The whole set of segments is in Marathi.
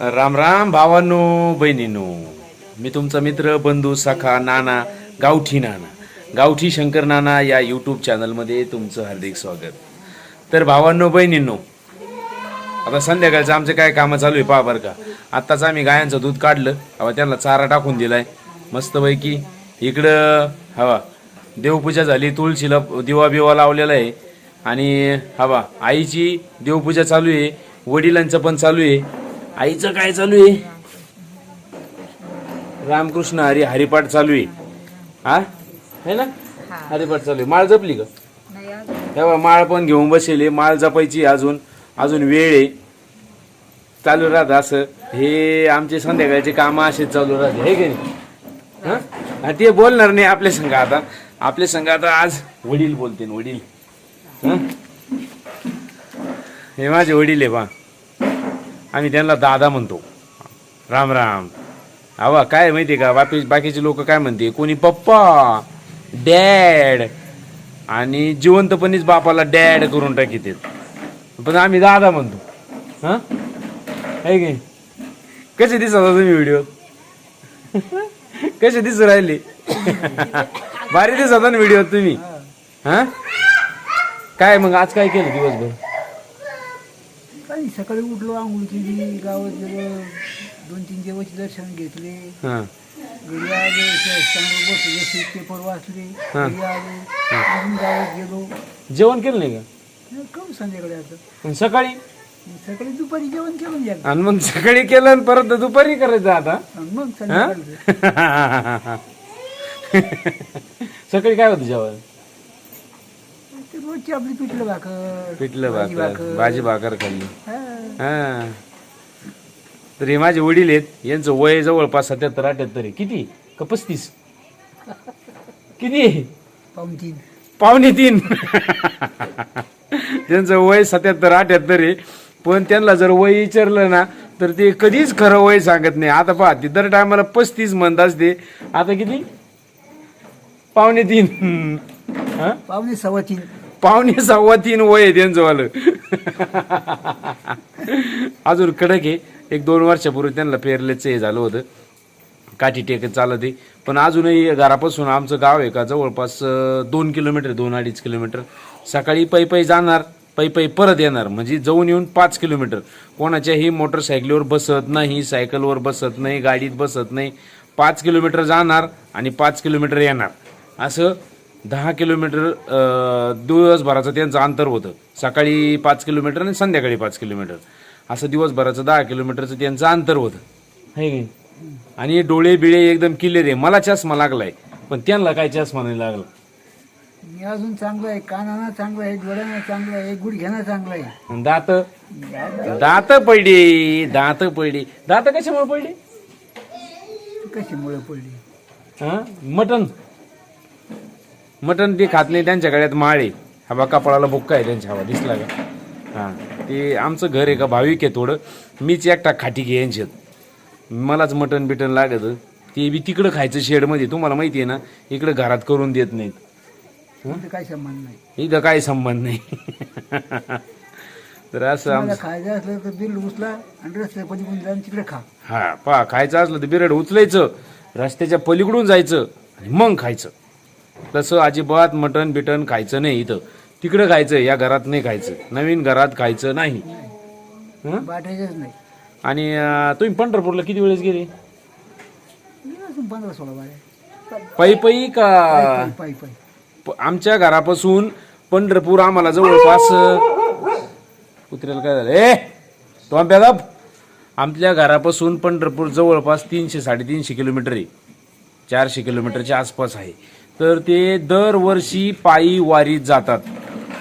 राम राम भावांनो बहिणीनो. मी तुमचा मित्र बंधू सखा नाना गावठी नाना. गावठी शंकर नाना या यूट्यूब चॅनलमध्ये तुमचं हार्दिक स्वागत. तर भावांनो बहिणींनो आता संध्याकाळचं आमचं काय कामं चालू आहे पहा बरं का. आत्ताच आम्ही गायांचं दूध काढलं हवा त्यांना चारा टाकून दिलाय. मस्तपैकी इकडं हवा देवपूजा झाली तुळशीला दिवा बिवा लावलेला आहे. आणि हवा आईची देवपूजा चालू आहे वडिलांचं पण चालू आहे. आईचं काय चालू आहे? रामकृष्ण हरी हरिपाठ चालू आहे. हा? है ना? हरिपाठ चालू आहे. माळ जपली का? तेव्हा माळ पण घेऊन बसेल माळ जपायची अजून. अजून वेळ आहे. चालू राहत असं. हे आमचे संध्याकाळचे काम असे चालू राहते. हे की नाही? हं? ते बोलणार नाही आपल्या संघ आता. आपल्या संघ आता आज वडील बोलते वडील. हं? हे माझे वडील आहे बा. आम्ही त्यांना दादा म्हणतो. राम राम. आवा काय माहिती का? बाकी बाकीचे लोक काय म्हणते? कोणी पप्पा डॅड आणि जिवंतपणीच बापाला डॅड करून टाकीत. पण आम्ही दादा म्हणतो. हा? आहे की कसे दिसत तुम्ही व्हिडिओ? कसे दिसू राहिले? भारी दिसत ना व्हिडिओ तुम्ही? हा? काय मग आज काय केलं दिवसभर? काही सकाळी उठलो आंघोळ केली गावात गेलो दोन तीन देवाचे दर्शन घेतले. हा. घरी आलो चांगलं बसलो पेपर वाचले हा. घरी आलो अजून गावात गेलो. जेवण केलं नाही का? संध्याकाळी आता. सकाळी? मग सकाळी दुपारी जेवण केलं या आणि मग सकाळी केलं आणि परत दुपारी करायचं आता? मग हा? सकाळी काय होतं जेवण? रोजची आपली पिठलं भाकर पिठलं भाजी भाकर भाजी भाकर खाल्ली. हा. तर हे माझे वडील आहेत यांचं वय जवळपास सत्याहत्तर अठ्याहत्तर आहे. किती? का पस्तीस? किती? पाऊन तीन. पावणे तीन. त्यांचं वय सत्याहत्तर अठ्याहत्तर आहे. पण त्यांना जर वय विचारलं ना तर ते कधीच खरं वय सांगत नाही. आता पहा ते दर टायमाला पस्तीस म्हणत असते. आता किती? पावणे तीन. हा? पावणे सव्वा तीन. पाहुणे सव्वा तीन वय आहे त्यांचं वालं. अजून कडक आहे. एक दोन वर्षापूर्वी त्यांना पेरलेचं हे झालं होतं. काठी टेकत चालत आहे. पण अजूनही घरापासून आमचं गाव आहे का जवळपास दोन किलोमीटर दोन अडीच किलोमीटर. सकाळी पै पै जाणार पै पै परत येणार. म्हणजे जाऊन येऊन पाच किलोमीटर. कोणाच्याही मोटरसायकलीवर बसत नाही सायकलवर बसत नाही गाडीत बसत नाही. पाच किलोमीटर जाणार आणि पाच किलोमीटर येणार. असं दहा किलोमीटर दिवसभराचं त्यांचं अंतर होतं. सकाळी पाच किलोमीटर आणि संध्याकाळी पाच किलोमीटर. असं दिवसभराचं दहा किलोमीटरचं त्यांचं अंतर होतं. है की आणि डोळे बिळे एकदम क्लिअर आहे मला चष्मा लागलाय. पण त्यांना काय चष्मा नाही लागला. मी अजून चांगलं आहे. कानानं चांगलं आहे डोळ्यानं चांगलं आहे गुडघ्यानं चांगलं आहे. दात? दात पडली दात पडली. दात कशामुळे पडली? कशामुळे पडली? हा? मटन मटन ते खात नाही त्यांच्या गळ्यात माळ हा बा कपाळाला बुक्का आहे त्यांच्या हवा दिसला का? हा. ते आमचं घर आहे का भाविक आहे थोडं. मीच एकटा खाटी घे यांच्यात. मलाच मटन बिटन लागत. ते बी तिकडं खायचं शेडमध्ये तुम्हाला माहिती आहे ना इकडं घरात करून देत नाहीत. काही संबंध नाही. इथं काही संबंध नाही. तर असं खायचं असलं तर बिल उचला आणि रस्त्या पलीकडून जाऊन तिकडे खा. हा पहा खायचं असलं तर बिरड उचलायचं. रस्त्याच्या पलीकडून जायचं आणि मग खायचं. तसं अजिबात मटण बिटन खायचं नाही इथं. तिकडं खायचं या घरात नाही खायचं. नवीन घरात खायचं नाही. हं? आणि अं, तुम्ही पंढरपूरला किती वेळेस गेले? गेलो असून पंधरा सोळा बाया पै पै का? पायी प- आमच्या घरापासून पंढरपूर आम्हाला जवळपास अं, कुत्र्याला काय झालं? ए टोंप्या आमच्या घरापासून पंढरपूर जवळपास तीनशे साडेतीनशे किलोमीटर आहे. चारशे किलोमीटरच्या आसपास आहे. तर ते दरवर्षी पायी वारीत जातात.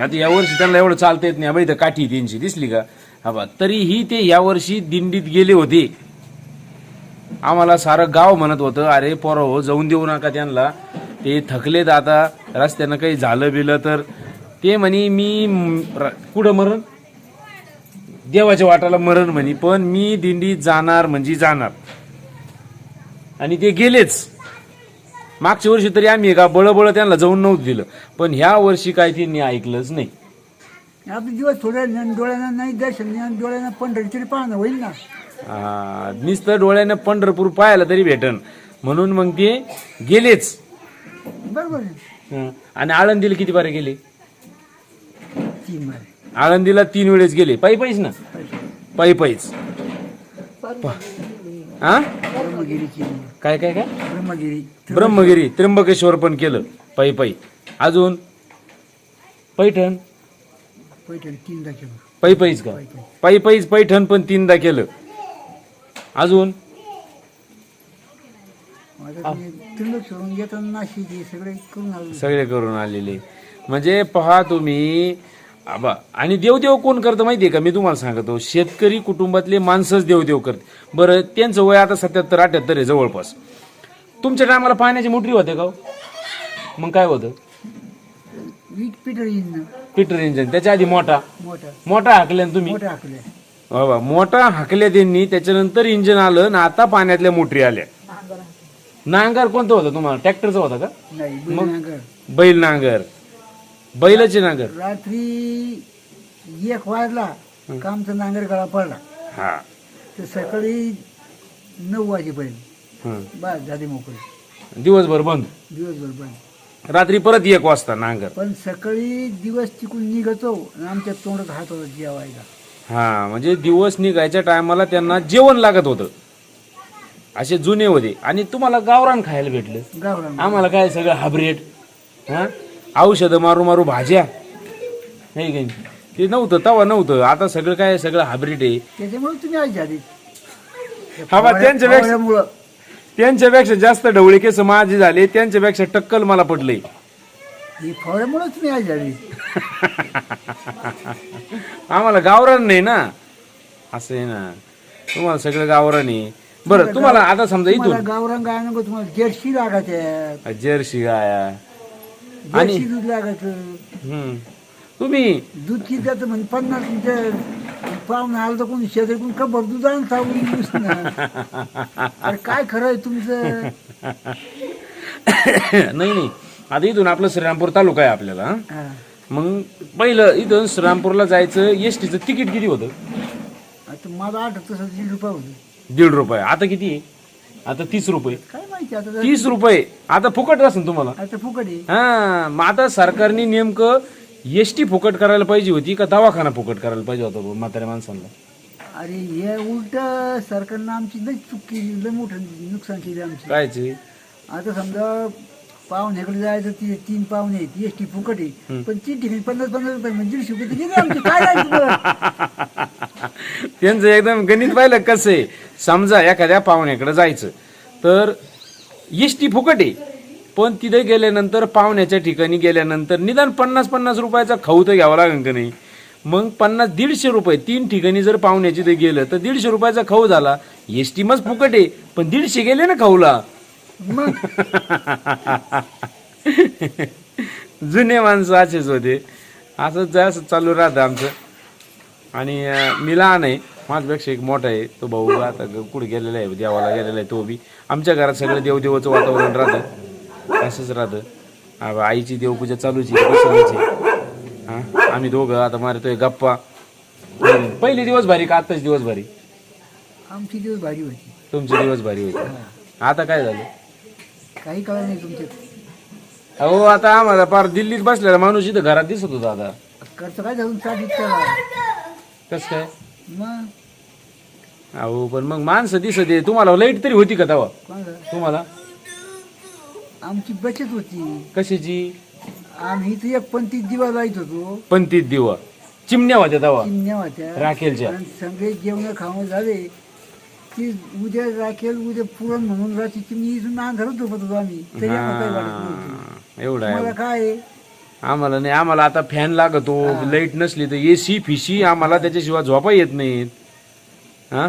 आता यावर्षी त्यांना एवढं चालता येत नाही. बाई इथं काठी त्यांची दिसली का? हा बा तरीही ते यावर्षी दिंडीत गेले होते. आम्हाला सारं गाव म्हणत होतं अरे पोरं हो जाऊन देऊ नका त्यांना. ते थकलेत आता रस्त्यानं काही झालं बिलं तर. ते म्हणे मी कुठं मरण? देवाच्या वाटाला मरण म्हणे पण मी दिंडीत जाणार म्हणजे जाणार. आणि ते गेलेच. मागच्या वर्षी तरी आम्ही का बळबळ त्यांना जाऊन नव्हतं दिलं. पण ह्या वर्षी काय त्यांनी ऐकलंच नाही. आपले दिवस थोड्या डोळ्यानं नाही दर्शन नाही डोळ्यानं पाहणं होईल ना. नुसतं डोळ्यानं पंढरपूर पाहायला तरी भेटन. म्हणून मग ते गेलेच. बरोबर आहे. हं. आणि आळंदीला किती बारे गेले? तीन मारे आळंदीला तीन वेळेस गेले. पायी पायीच ना? पायी पायीच. हा ब्रह्मगिरीची काय काय काय? ब्रह्मगिरी. ब्रह्मगिरी. त्र्यंबकेश्वर पण केलं. पायी पायी अजून? पैठण? पैठण तीनदा केलं. पायी पायीच का? पायी पायी. पायी पायीच पैठण पण तीनदा केलं. अजून? आता नाशिक हे सगळे करून आलो सगळे करून आलेले. म्हणजे पहा तुम्ही आबा आणि देवदेव कोण करतं माहितीये का? मी तुम्हाला सांगतो शेतकरी कुटुंबातले माणसंच देवदेव करते. बरं त्यांचं वय आता सत्याहत्तर अठ्याहत्तर आहे जवळपास. तुमच्या टायमाला पाण्याची मोटरी होते का हो? मग काय होतं? पिटर पीटर इंजन. त्याच्या आधी मोठा. मोठा. मोठा हाकल्या ना तुम्ही? मोठा बाबा मोठा हाकल्या त्यांनी त्याच्यानंतर इंजन आलं ना आता पाण्यातल्या मोटरी आल्या. नांगर. कोणतं होतं तुम्हाला? ट्रॅक्टरचं होतं का? नाही. बैल नांगर. बैलाचे नांगर. रात्री एक वाजला कामचा नांगर गळा पडला. हा. तर सकाळी नऊ वाजेपर्यंत हं. बस झाली मोकळी. दिवसभर बंद. दिवसभर बंद. रात्री परत एक वाजता नांगर. पण सकाळी दिवस तिकून निघतो आणि आमच्या तोंडात हात होता जेवायला. हा म्हणजे दिवस निघायच्या टायमाला त्यांना जेवण लागत होतं. असे जुने होते. आणि तुम्हाला गावरान खायला भेटलं. गावरान. आम्हाला काय सगळं हायब्रेड हा? औषधं मारू मारू भाज्या. नाही? काही ते नव्हतं तवा नव्हतं. आता सगळं काय सगळं हायब्रिड आहे. त्याच्यामुळे तुम्ही हा बा, त्यांच्यापेक्षा- फवाऱ्यामुळं त्यांच्यापेक्षा जास्त ढवळे केस माझे झाले त्यांच्यापेक्षा टक्कल मला ही फवाऱ्यामुळे तुम्ही झाली आम्हाला गावरान नाही ना? असं आहे ना. तुम्हाला सगळं गावरान आहे. बरं तुम्हाला आता समजा तुम्हाला इथून गावरान गाय नको तुम्हाला जर्सी लागत. जर्सी गाया. आणि- दूध लागत. हम्म. तुम्ही दूध किती जातं म्हणजे पन्नास लिटर. पाहुणे आलं तर कोणी शेजारी कोणी कबर दूध आणून सांगून अरे काय खरं आहे तुमचं? नाही नाही. आता इथून आपलं श्रीरामपूर तालुका आहे आपल्याला. हं? हा. मग पहिलं इथून श्रीरामपूरला जायचं एस टीचं तिकीट किती होतं? आता मला आठवत तसं दीड रुपये होते. दीड रुपये. आता किती? आहे आता तीस रुपये. काय माहिती आता जरा- तीस रुपये. आता फुकट असेल तुम्हाला. आता फुकट आहे. हा मग आता सरकारने नेमकं एस टी फुकट करायला पाहिजे होती का दवाखाना फुकट करायला पाहिजे होता बुवा म्हाताऱ्या माणसांना? अरे हे उलट सरकारनं आमची लई चूक केली लई मोठं नुकसान केली आमची. कायचे आता समजा पाहुण्याकडे जायचं ती तीन पाहुणे आहेत एस टी फुकट आहे. पण तीन ठिकाणी पन्नास पन्नास रुपये म्हणजे दीडशे रुपये तर गेले आमचे. काय जायचं बरं? त्यांचं एकदम गणित पाहिलं कसं आहे? समजा एखाद्या पाहुण्याकडे जायचं. तर एस टी फुकट आहे. पण तिथे गेल्यानंतर पाहुण्याच्या ठिकाणी गेल्यानंतर निदान पन्नास पन्नास रुपयाचा खाऊ तर घ्यावा लागेल का नाही? मग पन्नास दीडशे रुपये तीन ठिकाणी जर पाहुण्याची ते गेलं तर दीडशे रुपयाचा खाऊ झाला. एस टी मग फुकट आहे. पण दीडशे गेले ना खाऊला. जुने माणसं असेच होते. असंच असं चालू राहतं आमचं. आणि मी लहान आहे. माझ्यापेक्षा एक मोठा आहे तो भाऊ आता कुठे गेलेला आहे देवाला गेलेला आहे तो बी. आमच्या घरात सगळं देवदेवाचं वातावरण राहतं. असंच राहतं. आईची देवपूजा चालूच हा आम्ही दोघं आता मारतोय गप्पा. पहिले दिवस भारी का आत्ताच दिवस भारी? आमची दिवस भारी होती. तुमचे दिवस भारी होते. आता काय झालं? काही कळलं नाही तुमच्यात अहो आता आम्हाला पार दिल्लीत बसलेला माणूस इथं घरात दिसत होता आता. खर्च काय झालं कस काय? मग? अहो पण मग माणसं दिसत आहे. तुम्हाला लाइट तरी होती का तेव्हा? कोणाला तुम्हाला? आमची बचत होती. कशाची? आम्ही इथं एक पंचवीस दिवा जायत होतो. पंतीत दिवा चिमण्या होत्या तेव्हा. चिमण्या होत्या. राखेलच्या. आणि सगळे जेवण खावं झाले. की उद्या राखेल उद्या पुरण म्हणून रात्री चिमणी इथून अंधारच झोपत होतो आम्ही. तरी आम्हाला काही वाटत नव्हतं. हा, एवढं आहे. मला काय आहे? आम्हाला नाही आम्हाला आता फॅन लागतो लाइट नसली तर एसी फिशी आम्हाला त्याच्याशिवाय झोपा येत नाहीत. हा?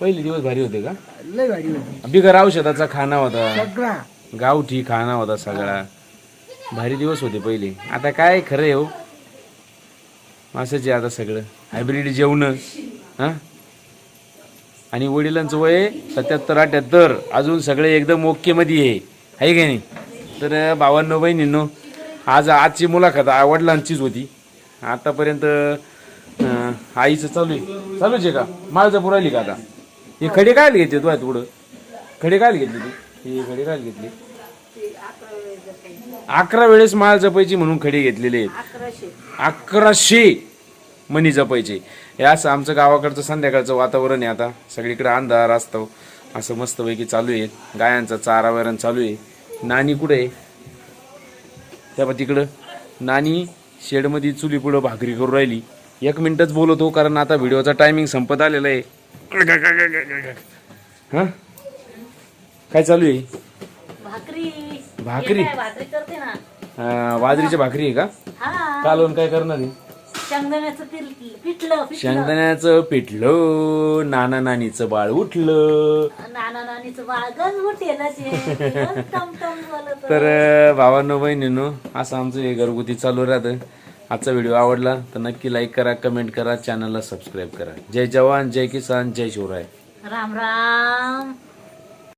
पहिले दिवस भारी होते का? लय भारी होती. बिगर औषधाचा खाना होता. सगळा. गावठी खाना होता सगळा. भारी दिवस होते पहिले. आता काय खरं आहे हो? असंच आहे आता सगळं. हायब्रिड जेवण. हा? आणि वडिलांचं वय सत्याहत्तर अठ्याहत्तर. अजून सगळे एकदम ओके मध्ये आहे. आहे की नाही? तर भावांनो बहिणींनो आज आजची मुलाखत वडिलांचीच होती. आतापर्यंत आईचं चालू आहे. चालूच आहे का? माळजापूर आली का आता? ही खडी काय घेतली तू आहे पुढं? खडी काय घेतली तू? ही खडी काय घेतली? अकरा वेळेस माळ जपायची म्हणून खडी घेतलेली आहेत. अकराशे. मनी जपायचे. हे असं आमचं गावाकडचं संध्याकाळचं वातावरण आहे आता. सगळीकडे अंधार असतो असं मस्तपैकी चालू आहे. गायांचा चारा वैरण चालू आहे. नानी कुठे आहे? त्या तिकडं. नानी शेडमध्ये चुली पुढं भाकरी करू राहिली. एक मिनिटच बोलवतो कारण आता व्हिडिओचा टायमिंग संपत आलेला आहे. हा? काय चालू आहे? भाकरी. भाकरी? हे बाजरीची भाकरी आहे का? कालवण काय करणार आहे? शेंगदाण्याचं पिल- पिठलं पिठलं शेंगदाण्याचं पिठलं नाना नानीचं बाळ उठलं. नाना नानीचं बोलत तर. अं, भावांनो बहिणींनो असं आमचं हे घरगुती चालू राहतं. आजचा व्हिडिओ आवडला तर नक्की लाईक करा कमेंट करा चॅनलला सबस्क्राईब करा. जय जवान जय किसान जय शिवराय. राम राम.